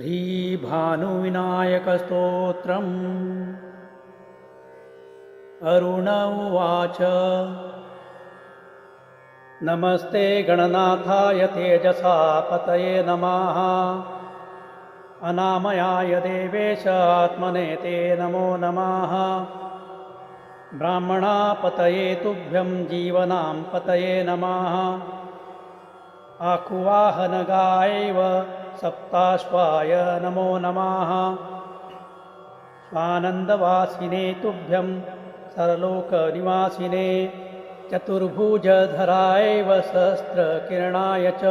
श्रीभानुविनायकस्तोत्रम्। अरुण उवाच। नमस्ते गणनाथाय तेजसा पतये नमः। अनामयाय देवेश आत्मने ते नमो नमः। ब्राह्मणापतये तुभ्यं जीवनां पतये नमः। आकुवाहनगायैव सप्ताश्वाय नमो नमः। स्वानन्दवासिने तुभ्यं सर्वलोकनिवासिने चतुर्भुजधरायैव सहस्रकिरणाय च।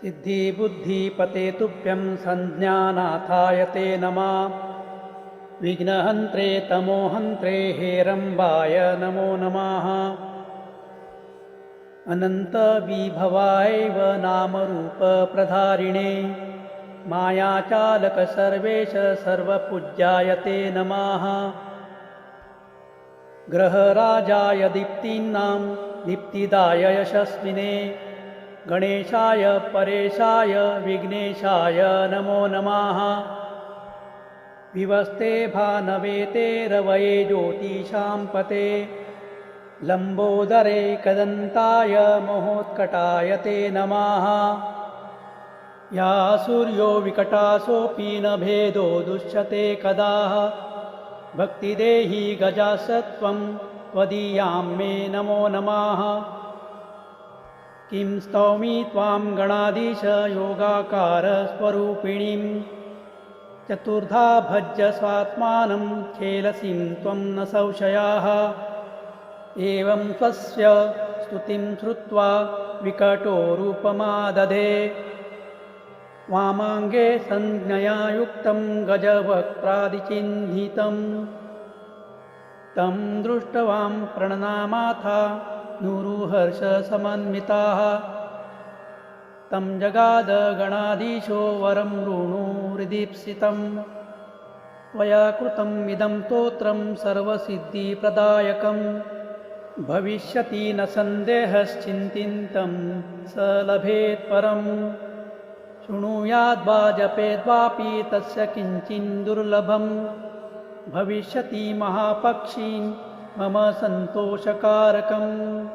सिद्धिबुद्धिपते तुभ्यं सञ्ज्ञानाथाय ते नमः। विघ्नहन्त्रे तमोहन्त्रे हेरम्बाय नमो नमः अनन्तविभवायैव नामरूपप्रधारिणे। मायाचालक सर्वेश सर्वपूज्याय ते नमः। ग्रहराजाय दीप्तीनां दीप्तिदाय यशस्विने। गणेशाय परेशाय विघ्नेशाय नमो नमः। विवस्ते भानवे ते रवये ज्योतिषां पते। लम्बोदरे कदन्ताय महोत्कटाय ते नमः। या सूर्यो विकटासोऽपि न भेदो दुष्यते कदा। भक्तिदेहि गजासत्वं त्वदीयां मे नमो नमः। किं स्तौमि त्वां गणाधीश योगाकारस्वरूपिणीं चतुर्धा भज्य स्वात्मानं खेलसिं त्वं न संशयाः एवं स्वस्य स्तुतिं श्रुत्वा विकटो रूपमादधे वामाङ्गे संज्ञया युक्तं गजवक्त्रादिचिह्नितं तं दृष्टवां प्रणनामाथा नुरुहर्षसमन्विताः। तं जगादगणाधीशो वरं ऋणुहृदीप्सितं त्वया कृतम् इदं स्तोत्रं सर्वसिद्धिप्रदायकं भविष्यति न सन्देहश्चिन्तिन्तं स लभेत् परम्। शृणुयाद्वा जपेद्वापि तस्य किञ्चिन्दुर्लभं भविष्यति महापक्षी मम सन्तोषकारकम्।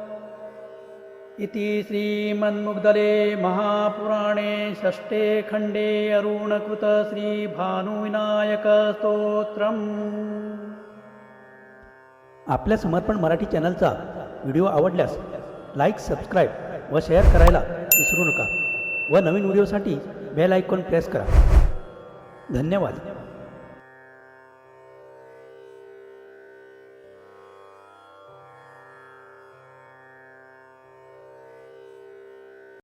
इति श्रीमन्मुग्धले महापुराणे षष्ठे खण्डे अरुणकृत श्रीभानुविनायकस्तोत्रम् आपल्या समर्पण मराठी चॅनलचा व्हिडिओ आवडल्यास लाईक सबस्क्राईब व शेअर करायला विसरू नका व नवीन व्हिडिओसाठी बेल आयकॉन प्रेस करा. धन्यवाद.